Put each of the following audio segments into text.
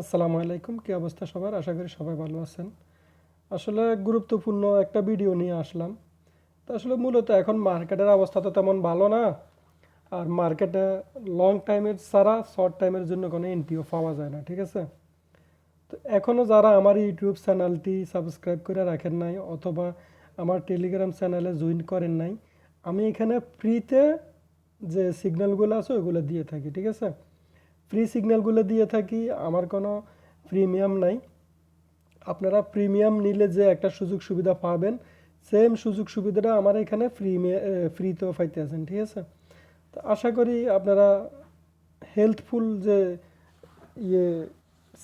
আসসালামু আলাইকুম, কি অবস্থা সবার? আশা করি সবাই ভালো আছেন। আসলে গুরুত্বপূর্ণ একটা ভিডিও নিয়ে আসলাম। তো আসলে মূলত এখন মার্কেটের অবস্থা তো তেমন ভালো না। আর মার্কেটে লং টাইমের ছাড়া শর্ট টাইমের জন্য কোনো এন্ট্রিও পাওয়া যায় না, ঠিক আছে? তো এখনও যারা আমার ইউটিউব চ্যানেলটি সাবস্ক্রাইব করে রাখেন নাই অথবা আমার টেলিগ্রাম চ্যানেলে জয়েন করেন নাই, আমি এখানে ফ্রিতে যে সিগন্যালগুলো আছে ওইগুলো দিয়ে থাকি, ঠিক আছে? ফ্রি সিগন্যালগুলো দিয়ে থাকি, আমার কোনো প্রিমিয়াম নাই। আপনারা প্রিমিয়াম নিলে যে একটা সুযোগ সুবিধা পাবেন সেম সুযোগ সুবিধাটা আমার এখানে ফ্রি ফ্রিতেও পাইতে আছেন ঠিক আছে? তো আশা করি আপনারা হেলথফুল যে ইয়ে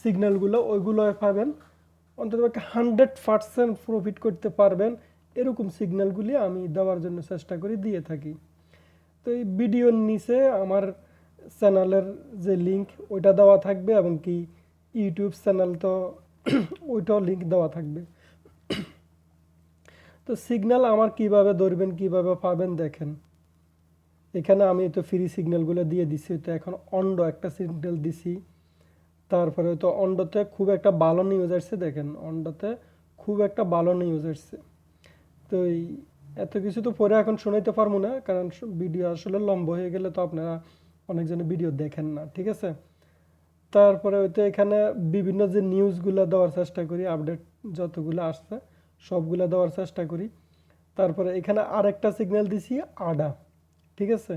সিগন্যালগুলো ওইগুলো পাবেন। অন্তত হান্ড্রেড পারসেন্ট প্রফিট করতে পারবেন, এরকম সিগন্যালগুলি আমি দেওয়ার জন্য চেষ্টা করি, দিয়ে থাকি। তো এই ভিডিওর নিচে আমার চ্যানেলের যে লিংক ওইটা দেওয়া থাকবে এবং কি ইউটিউব চ্যানেল তো ওইটাও লিংক দেওয়া থাকবে। তো সিগন্যাল আমার কীভাবে ধরবেন, কীভাবে পাবেন দেখেন। এখানে আমি তো ফ্রি সিগন্যালগুলো দিয়ে দিছি, তো এখন অন্ড একটা সিগন্যাল দিছি। তারপরে তো অন্ডতে খুব একটা ভালো নিউজ আসছে দেখেন অন্ডতে খুব একটা ভালো নিউজ আসছে। তো এই এত কিছু তো পরে এখন শোনাইতে পারব না, কারণ ভিডিও আসলে লম্বা হয়ে গেলে তো আপনারা অনেকজনে ভিডিও দেখেন না, ঠিক আছে? তারপরে হয়তো এখানে বিভিন্ন যে নিউজগুলো দেওয়ার চেষ্টা করি, আপডেট যতগুলো আসছে, সবগুলো দেওয়ার চেষ্টা করি। তারপরে এখানে আরেকটা সিগন্যাল দিছি, আডা, ঠিক আছে?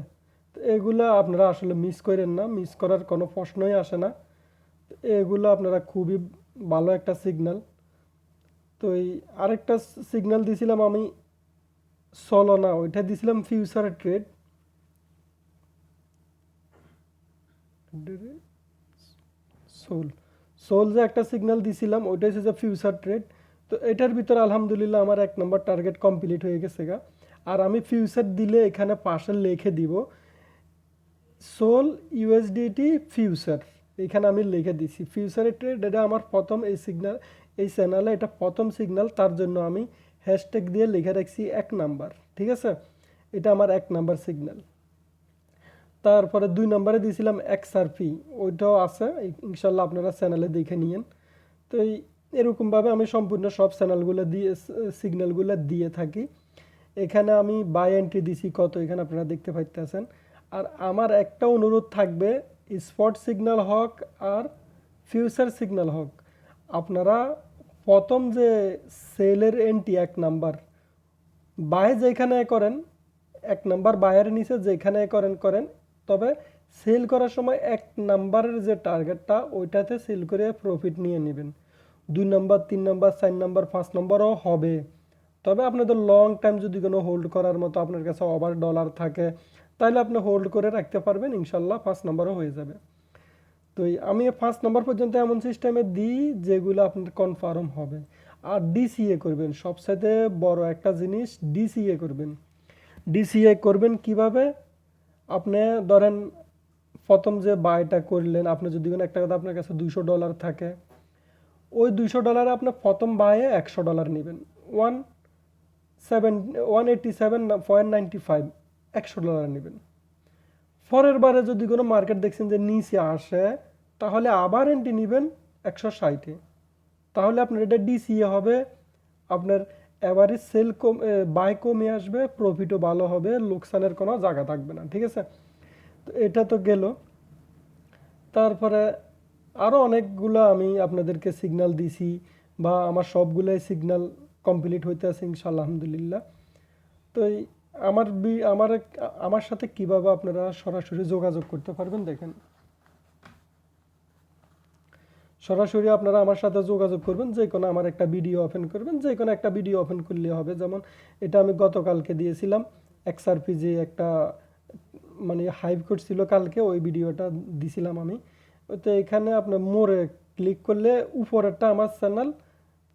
তো এগুলো আপনারা আসলে মিস করেন না, মিস করার কোনো প্রশ্নই আসে না। এগুলো আপনারা খুবই ভালো একটা সিগন্যাল। তো এই আরেকটা সিগন্যাল দিছিলাম আমি সলো না ওইটা দিছিলাম ফিউচার ট্রেড সোল সোল যে একটা সিগন্যাল দিছিলাম ওইটা হচ্ছে যে ফিউচার ট্রেড তো এটার ভিতরে আলহামদুলিল্লাহ আমার এক নম্বর টার্গেট কমপ্লিট হয়ে গেছে গা। আর আমি ফিউচার দিলে এখানে পাশে লিখে দিব। সোল ইউএসডিটি ফিউচার এখানে আমি লিখে দিছি। ফিউচারের ট্রেড এটা আমার প্রথম এই সিগন্যাল এই চ্যানেলে এটা প্রথম সিগন্যাল তার জন্য আমি হ্যাশট্যাগ দিয়ে লিখে রাখছি এক নাম্বার ঠিক আছে? এটা আমার এক নাম্বার সিগন্যাল তারপরে দুই নম্বরে দিয়েছিলাম এক্সআরপি ওইটাও আছে ইনশাল্লাহ আপনারা চ্যানেলে দেখে নিয়েন। তো এই এরকমভাবে আমি সম্পূর্ণ সব চ্যানেলগুলো দিয়ে, সিগন্যালগুলো দিয়ে থাকি। এখানে আমি বাই এন্ট্রি দিছি কত, এখানে আপনারা দেখতে পাইতেছেন। আর আমার একটা অনুরোধ থাকবে, স্পট সিগন্যাল হক আর ফিউচার সিগন্যাল হক। আপনারা প্রথম যে সেলের এন্ট্রি, এক নাম্বার, বাই যেখানে করেন, এক নাম্বার বায়ের নিচে যেখানে করেন করেন তবে সেল করার সময় এক নাম্বারের যে টার্গেটটা ওইটাতে সেল করে প্রফিট নিয়ে নেবেন। দুই নাম্বার তিন নাম্বার চার নাম্বার পাঁচ নাম্বারও হবে। তবে আপনাদের লং টাইম যদি কোনো হোল্ড করার মতো আপনার কাছে ওভার ডলার থাকে, তাহলে আপনি হোল্ড করে রাখতে পারবেন, ইনশাল্লাহ পাঁচ নাম্বারও হয়ে যাবে। তো আমি পাঁচ নাম্বার পর্যন্ত এমন সিস্টেমে দিই যেগুলো আপনার কনফার্ম হবে। আর ডিসিএ করবেন সবসাথে বড় একটা জিনিস ডিসিএ করবেন। ডিসিএ করবেন কীভাবে? আপনি ধরেন প্রথম যে বাইটা করলেন, আপনি যদি কোনো একটা কথা আপনার কাছে দুইশো ডলার থাকে, ওই দুইশো ডলারে আপনি প্রথম বাইয়ে একশো ডলার নেবেন। One seven one eighty seven point ninety five একশো ডলার নেবেন। পরের বারে যদি কোনো মার্কেট দেখছেন যে নিচে আসে, তাহলে আবার এন্ট্রি নেবেন একশো ষাটে তাহলে আপনার এটা ডিসিএ হবে, আপনার এভারেজ সেল কম বাই কমে আসবে প্রফিটও ভালো হবে, লোকসানের কোনো জায়গা থাকবে না, ঠিক আছে? তো এটা তো গেল। তারপরে আরও অনেকগুলো আমি আপনাদেরকে সিগন্যাল দিছি বা আমার সবগুলোই সিগনাল কমপ্লিট হইতে আছে ইনশাল্লাহ আলহামদুলিল্লাহ। তো আমার বি, আমার আমার সাথে কীভাবে আপনারা সরাসরি যোগাযোগ করতে পারবেন দেখেন। সরাসরি আপনারা আমার সাথে যোগাযোগ করবেন, যে কোনো আমার একটা ভিডিও ওপেন করবেন, যে কোনো একটা ভিডিও ওপেন করলে হবে। যেমন এটা আমি গতকালকে দিয়েছিলাম এক্সআরপি যে একটা মানে হাইপ করছিল কালকে, ওই ভিডিওটা দিছিলাম আমি। তো এখানে আপনার মোড়ে ক্লিক করলে উপরেরটা আমার চ্যানেল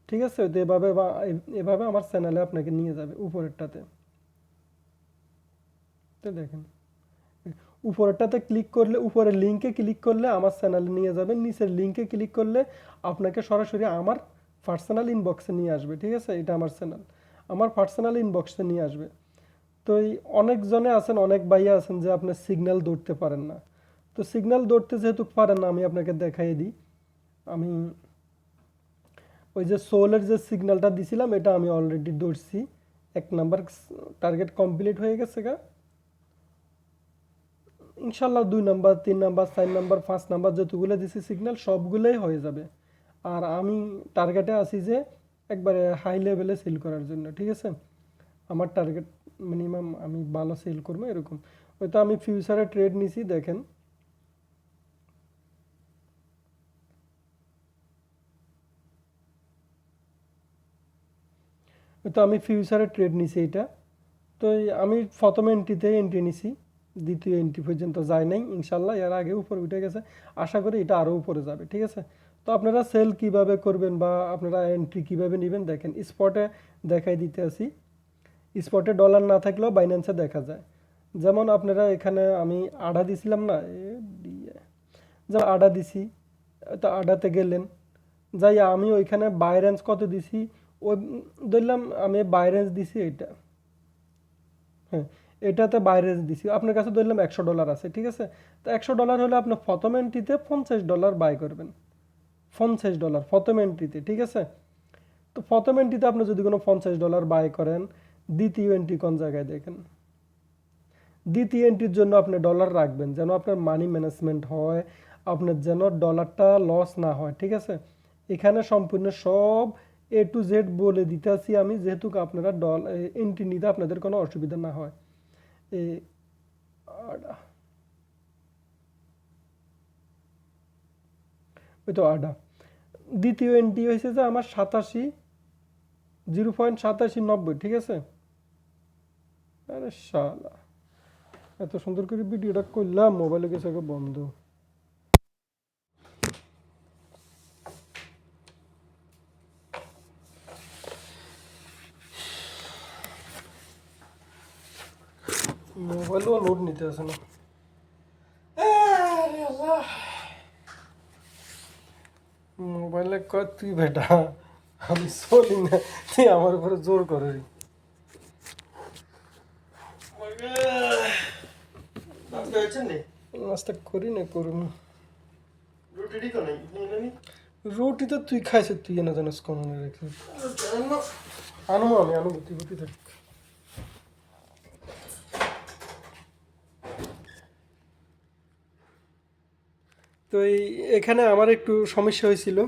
ঠিক আছে? তো এভাবে এভাবে আমার চ্যানেলে আপনাকে নিয়ে যাবে উপরেরটাতে। তো দেখেন। উপরেরটাতে ক্লিক করলে, উপরের লিঙ্কে ক্লিক করলে আমার চ্যানেলে নিয়ে যাবেন নিচের লিঙ্কে ক্লিক করলে আপনাকে সরাসরি আমার পার্সোনাল ইনবক্সে নিয়ে আসবে, ঠিক আছে? এটা আমার চ্যানেল আমার পার্সোনাল ইনবক্সে নিয়ে আসবে। তো এই অনেকজনে আছেন, অনেক ভাইয়া আছেন যে আপনার সিগন্যাল দৌড়তে পারেন না। তো সিগন্যাল দৌড়তে যেহেতু পারেন না, আমি আপনাকে দেখাই দিই। আমি ওই যে সোলের যে সিগন্যালটা দিছিলাম, এটা আমি অলরেডি দৌড়ছি এক নাম্বার টার্গেট কমপ্লিট হয়ে গেছে গা। ইনশাল্লাহ দুই নাম্বার, তিন নাম্বার, চার নাম্বার, পাঁচ নাম্বার যতগুলো দিছি সিগন্যাল সবগুলোই হয়ে যাবে। আর আমি টার্গেটে আছি যে একবারে হাই লেভেলে সেল করার জন্য, ঠিক আছে? আমার টার্গেট মিনিমাম আমি ভালো সেল করব এরকম। হয়তো আমি ফিউচারে ট্রেড নিছি, দেখেন। তো আমি ফিউচারে ট্রেড নিছি এটা। তো আমি প্রথম এন্ট্রিতে এন্ট্রি নিছি। দ্বিতীয় এন্ট্রি পর্যন্ত যায় নাই ইনশাল্লাহ এর আগে উপরে উঠে গেছে। আশা করি এটা আরও উপরে যাবে, ঠিক আছে? তো আপনারা সেল কীভাবে করবেন বা আপনারা এন্ট্রি কীভাবে নেবেন, দেখেন স্পটে দেখাই দিতে আসি স্পটে ডলার না থাকলেও বাইন্যান্সে দেখা যায়। যেমন আপনারা এখানে আমি আডা দিছিলাম না যেমন আডা দিছি, তো আডাতে গেলেন। যাই, আমি ওইখানে বাইরেন্স কত দিছি? ওই, ধরলাম আমি বাইরেন্স দিছি এটা। হ্যাঁ এটাতে বাইরে দিছি। আপনার কাছে ধরলাম একশো ডলার আছে, ঠিক আছে? তো একশো ডলার হলে আপনি প্রথম এন্ট্রিতে পঞ্চাশ ডলার বাই করবেন। পঞ্চাশ ডলার প্রথম এন্ট্রিতে ঠিক আছে? তো প্রথম এন্ট্রিতে আপনি যদি কোনো পঞ্চাশ ডলার বাই করেন, দ্বিতীয় এন্ট্রি কোন জায়গায় দেখেন? দ্বিতীয় এন্ট্রির জন্য আপনি ডলার রাখবেন, যেন আপনার মানি ম্যানেজমেন্ট হয়, আপনার যেন ডলারটা লস না হয়, ঠিক আছে? এখানে সম্পূর্ণ সব এ টু জেড বলে দিতে আছি আমি, যেহেতু আপনারা ডল এন্ট্রি নিতে আপনাদের কোনো অসুবিধা না হয়। এ, আডা। ওই তো আডা। দ্বিতীয় এন্ট্রি হয়েছে যে আমার সাতাশি, জিরো পয়েন্ট সাতাশি নব্বই, ঠিক আছে? আরে শালা, এত সুন্দর করে ভিডিওটা করলাম মোবাইলে আগে বন্ধ। মোবাইলও লোড নিতে আসে না। মোবাইলে কয় তুই বেটা আমি চলি না। তুই আমার উপরে জোর করে নাস্তা করি না করুন। রুটি তো তুই খাইছে তুই না জানিস কোন রেখে আনো আমি আনো বুদ্ধি বুদ্ধি থাক। তো এই এখানে আমার একটু সমস্যা হয়েছিল।